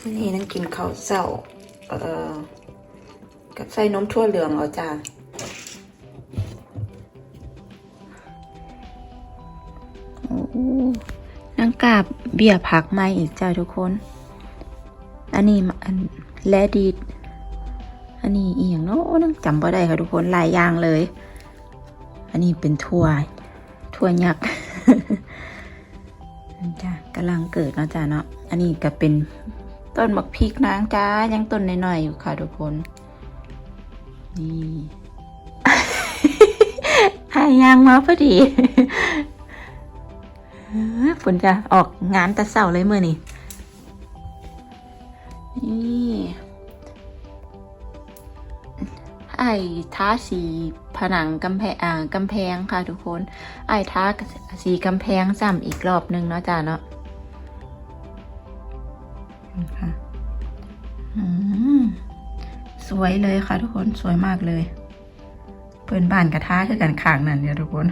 วันนี้นั่งกินข้าวเช้าเอ่อกับใส่นมทั่วเหลืองเอาจ้าโอ้นังกาบเบียร์ผักใหม่อีกจ้าทุกคน อันนี้อันแลดีดอันนี้อีหยังเนาะนั่งจำบ่ได้ค่ะทุกคนหลายอย่างเลย อันนี้เป็นถั่วถั่วยักษ์นั่นจ้ะกำลังเกิดเนาะจ้ะเนาะอันนี้ก็เป็น ต้นหมักพริกนางจ้ายังต้นน้อยๆอยู่ค่ะทุกคนนี่หายยางมาพอดีฝนจะออกงานแต่เสาเลยเมื่อนี่นี่ไอ้ท้าสีผนังกำแพงอ่ากำแพงค่ะทุกคน ไอ้ท้าสีกำแพงซ้ำอีกรอบนึงเนาะจ้าเนาะ สวยเลยค่ะ ทุกคนสวยมากเลย เพื่อนบ้านกระทะคือกันข้างนั่นเนี่ยทุกคน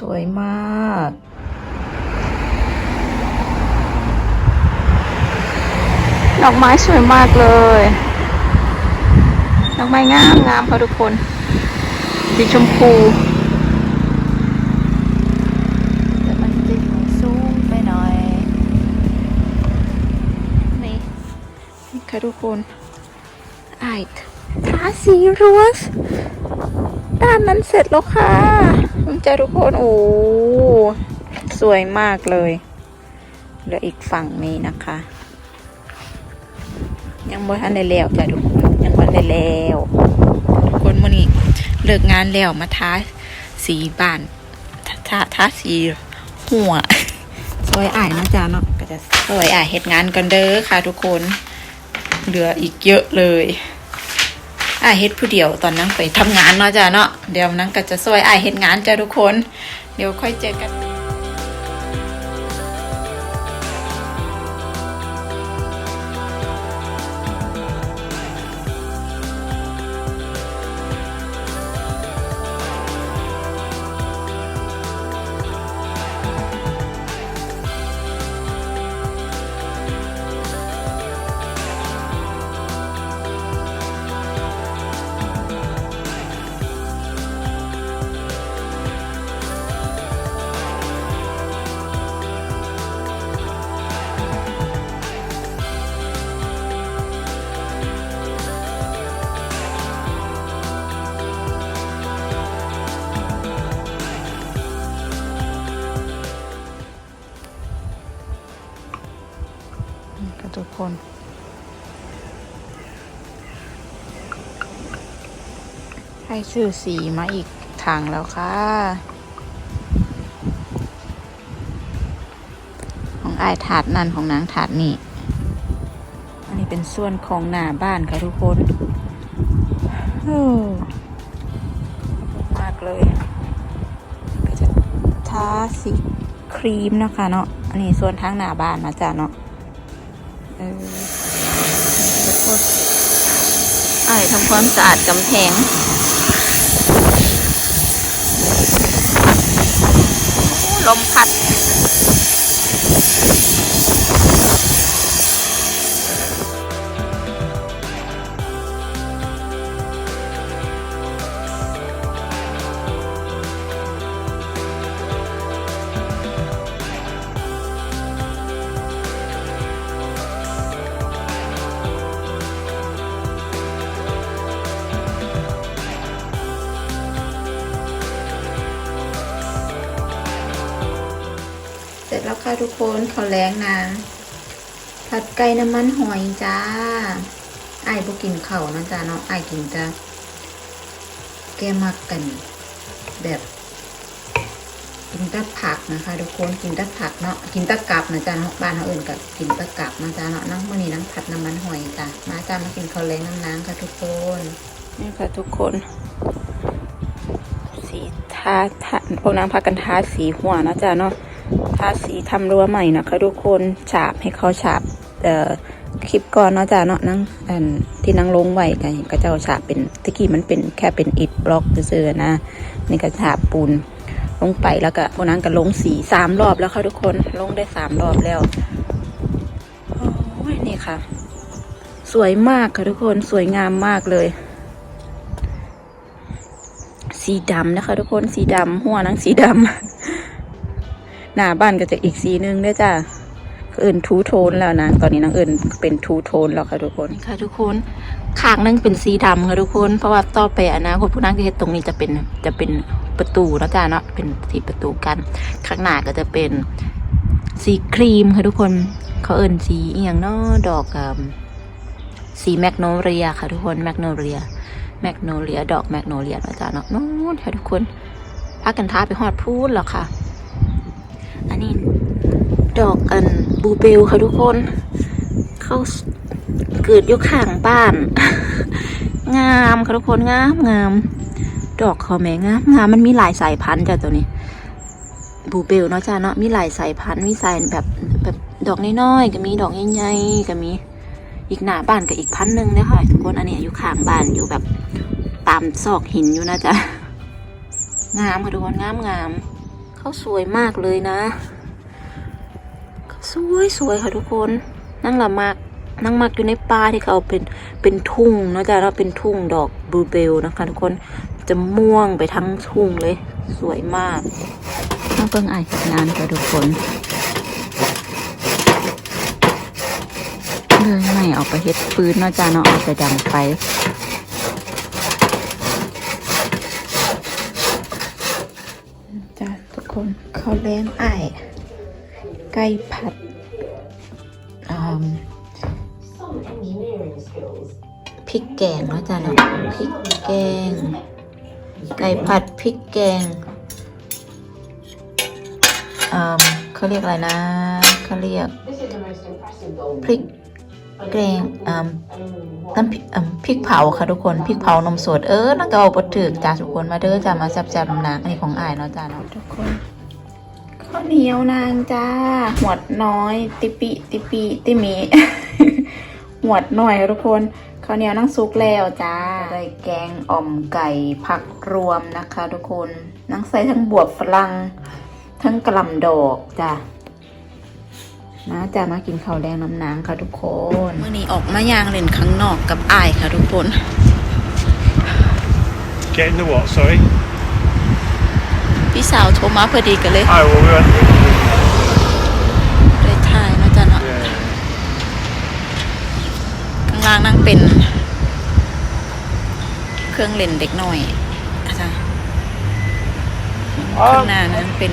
สวยมากดอกไม้สวยมากเลย ดอกไม้งามงามค่ะทุกคน สีชมพู รวด้านนั้นเสร็จแล้วค่ะคุณจ้าทุกคนโอ้สวยมากเลยเหลืออีกฝั่งนี้นะคะ ยังบ่ทันได้แล้วจ้ะทุกคนยังบ่ทันได้แล้วทุกคนมื้อนี้เลิกงานแล้วมาทาสีบ้านทาทาสีหัวซอยอ้ายนะจ้ะเนาะก็จะซอยอ้ายเฮ็ดงานกันเด้อค่ะ ทุกคน เหลืออีกเยอะเลย อ้ายเฮ็ดผู้เดียวตอนนั้นไปทำงานเนาะจ้ะเนาะเดี๋ยวนั้นก็จะซอยอ้ายเฮ็ดงานจ้ะทุกคน เดี๋ยวค่อยเจอกัน ค่ะทุกคน ให้ซื้อสีมาอีกถังแล้วค่ะ ของไอายถาดนั่นของนางถาดนี่ อันนี้เป็นส่วนของหน้าบ้านค่ะทุกคนมากเลยก็จะทาสีครีมนะคะเนาะ อันนี้ส่วนทางหน้าบ้านนะจ๊ะเนาะ เออขอโทษไอ้ทำความสะอาดกำแพงลมพัด แล้วค่ะทุกคนขอแรงนางผัดไก่น้ำมันหอยจ้าไอ้ายบ่กินเข่าวนะจ้าเนาะไอ้กินจ้าแกมักกัน แบบกินตะผักนะคะทุกคนกินตะผักเนาะกินตะกับนะจ้าเนาะบ้านเขาอื่นกับกินตะกับนะจ้าเนาะนั่งมือนี้นั่งผัดน้ำมันหอยจ้ามาจ้ามากินข้าวแรงน้ำนางค่ะทุกคนนี่ค่ะทุกคน สีทาทาพวกนางพากันทาสีหัวนะจ๊ะเนาะ ทาสีทำรั้วใหม่นะคะทุกคนฉาบให้เขาฉาบเอ่อคลิปก่อนเนาะจ้าเนาะนั่งอันที่นั่งลงไว้กันก็เจ้าฉาบเป็นตะกี้มันเป็นแค่เป็นอิฐบล็อกเซื่อๆนะนี่ก็ฉาบปูนลงไปแล้วก็พวกนั้นก็ลงสีสามรอบแล้วค่ะทุกคนลงได้สามรอบแล้วโอ้ยนี่ค่ะ สวยมากค่ะทุกคนสวยงามมากเลย สีดำนะคะ ทุกคนสีดำหัวนังสีดำ หน้าบ้านก็จะอีกสีหนึงด้วยจ้าเอิญทูโทนแล้วนะ ตอนนี้นางเอิญเป็นทูโทนแล้วค่ะทุกคนค่ะทุกคนข้างนึงเป็นสีดำค่ะทุกคน เพราะว่าต่อไปอนาคตผู้นั่งที่เฮ็ดตรงนี้จะเป็นจะเป็นประตูแล้วจ้าเนาะเป็นสีประตูกัน ข้างหน้าก็จะเป็นสีครีมค่ะทุกคนเขาเอิญสีอหย่างเนาะดอกสีแมกโนเลียค่ะทุกคนแมกโนเลียแมกโนเลียดอกแมกโนเลียนะจ๊ะเนาะนู้นค่ะทุกคนพากันท้าไปฮอดพูดแล้วค่ะ อันนี้ดอกอันบูเบลค่ะทุกคน เขาเกิดอยู่ข้างบ้าน งามค่ะทุกคนงามงามดอกเขาแมงามงามมันมีหลายสายพันธุ์จ้ะตัวนี้บูเบลเนาะจ้าเนาะมีหลายสายพันธุ์มีสายแบบแบบดอกน้อยๆก็มีดอกใหญ่ๆก็มีอีกหน้าบ้านกับอีกพันหนึ่งเนี่ยค่ะทุกคนอันนี้อยู่ข้างบ้านอยู่แบบตามซอกหินอยู่นะจ๊ะงามค่ะทุกคนงามงาม เขาสวยมากเลยนะ สวยสวยค่ะทุกคนนั่งละมากนั่งมักอยู่ในป่าที่เขาเป็นเป็นทุ่งเนาะจ๊ะเราเป็นทุ่งดอกบลูเบลนะคะ ทุกคนจะม่วงไปทั้งทุ่งเลย สวยมากน้องเพิ่งอ่านานค่ะทุกคนเลยไม่เอาไปเฮ็ดปืนเนาะจ้าเนาะเอาไปดังไฟจ้าทุก คนเขาวแรงอ้ไก่ผัดพริกแกงเนาะจ้าเนาะพริกแกง ไก่ผัดพริกแกงเขาเรียกอะไรนะเขาเรียกพริก แกงอ่าน้ำพริกอ่าพริกเผาค่ะทุกคนพริกเผานมสดเออนั่นก็เอาบดถึกจ้าทุกคนมาเด้อจ้ามาแซ่บๆนางอันนี้ของอายเนาะจ้าเนาะทุกคนข้าวเหนียวนางจ้าหวดน้อย ติปิติปิติมีหวดหน่อยทุกคนข้าวเหนียวนั่งซุกแล้วจ้าได้แกงอ่อมไก่ผักรวมนะคะ ทุกคนนั่งใส่ทั้งบวบฝรั่งทั้งกระหลำดอกจ้า มาจะมากินข้าวแดงน้ำนางค่ะทุกคนเมื่อนี้ออกมายางเล่นข้างนอกกับอายค่ะทุกคน Get in the what, sorry? พี่สาวโทรมาพอดีกันเลย Oh, well, we went. เลยถ่ายเนาะจ๊ะเนาะ Yeah. ข้างล่างนั่งเป็น เครื่องเล่นเด็กหน่อยอาจารย์ข้างหน้านั้นเป็น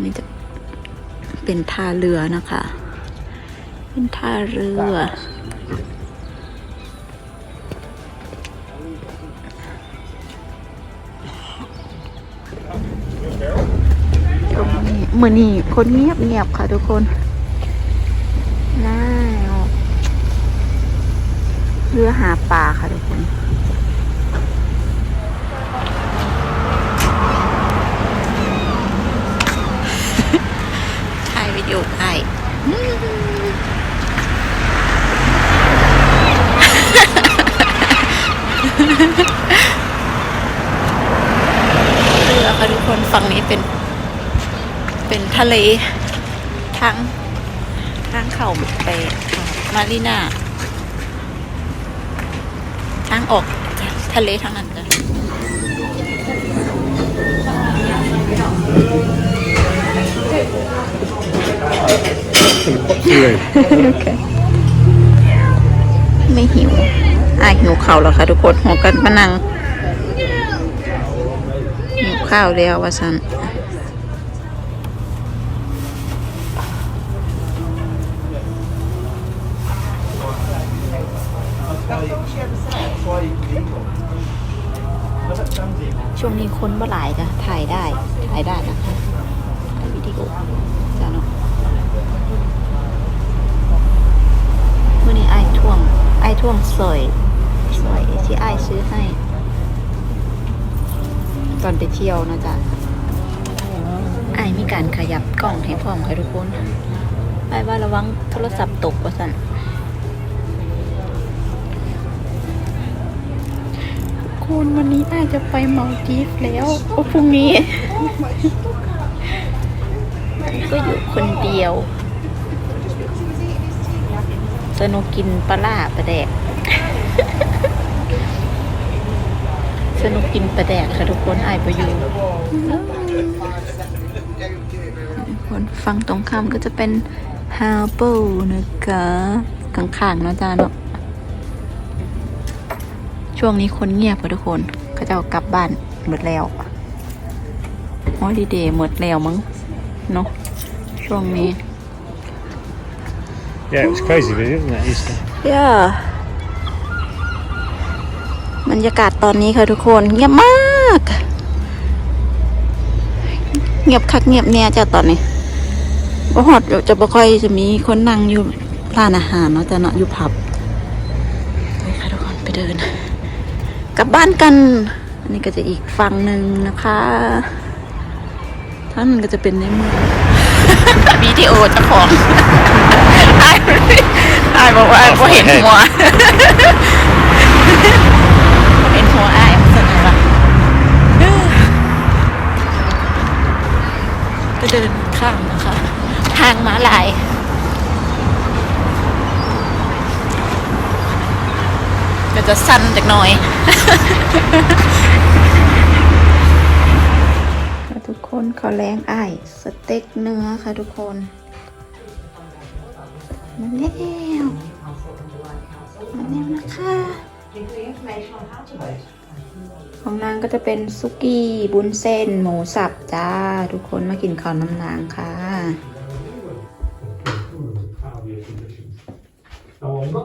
นนี้จะเป็นท่าเรือนะคะ เป็นท่าเรือตรงนี้เหมือนนี่คนเงียบเงียบๆค่ะทุกคนน่าเรือหาปลาค่ะทุกคน ถ่ายวิดีโอไอเรือค่ะทุกคนฝั่งนี้เป็น เป็นทะเลทางทางเข้าไปมารีนาทางออกทะเลทางนั้นจ้ะ เหนื่ไม่หิวอาหิวข้าวแล้วค่ะทุกคนหัวกันพนังหิวข้าวแล้ววะฉันช่วงนี้คนบ่หลายนะถ่ายได้ ถ่ายได้นะคะถ่ายวิดีโอ วงสอยสอยที่ไอ้ายซื้อให้ ตอนไปเที่ยวนะจ๊ะไอ้ายมีการขยับกล้องให้พร้อมค่ะทุกคนไอ้ายว่าระวังโทรศัพท์ตกว่าสั่นคุณวันนี้อาจจะไปเมาดีฟแล้วโอ้พรุ่งนี้ ก็อยู่คนเดียวสนุกกินปลาล่าปลาแดก สนุกกินปลาแดกค่ะทุกคนอายไปอยู่ทุกคนฟังตรงข้ามก็จะเป็นฮาร์เบิลนะคะข้างๆเนาะจ้าเนาะช่วงนี้คนเงียบค่ะทุกคนเขาจะเอากลับบ้านหมดแล้วฮอลิเดย์หมดแล้วมั้งเนาะช่วงนี้ Yeah, it was crazy, really, wasn't it, Easter? ย่า บรรยากาศตอนนี้ค่ะทุกคนเงียบมาก เงียบคักเงียบแน่จ้ะตอนนี้บ่ฮอดจะบ่ค่อยจะมีคนนั่งอยู่ร้านอาหารเนาะแต่เนาะอยู่ผับไปค่ะทุกคนไปเดิน กลับบ้านกัน อันนี้ก็จะอีกฝั่งหนึ่งนะคะท่านก็จะเป็นในเมืองวิดีโอเจ้าของอายอายบอกว่าอายบ่เห็นหัว บ่เห็นหัวอายมันสนุกอะก็ เดินข้างนะคะ ทางม้าลายก็จะสั้นจากหน่อยค่ะทุกคนขอแรงไอ้สเต็กเนื้อค่ะทุกคนมาแล้วมาแล้วนะคะ ของนางก็จะเป็นซุกี้บุนเส้น หมูสับจ้า ทุกคนมากินข้าวน้ำนางค่ะ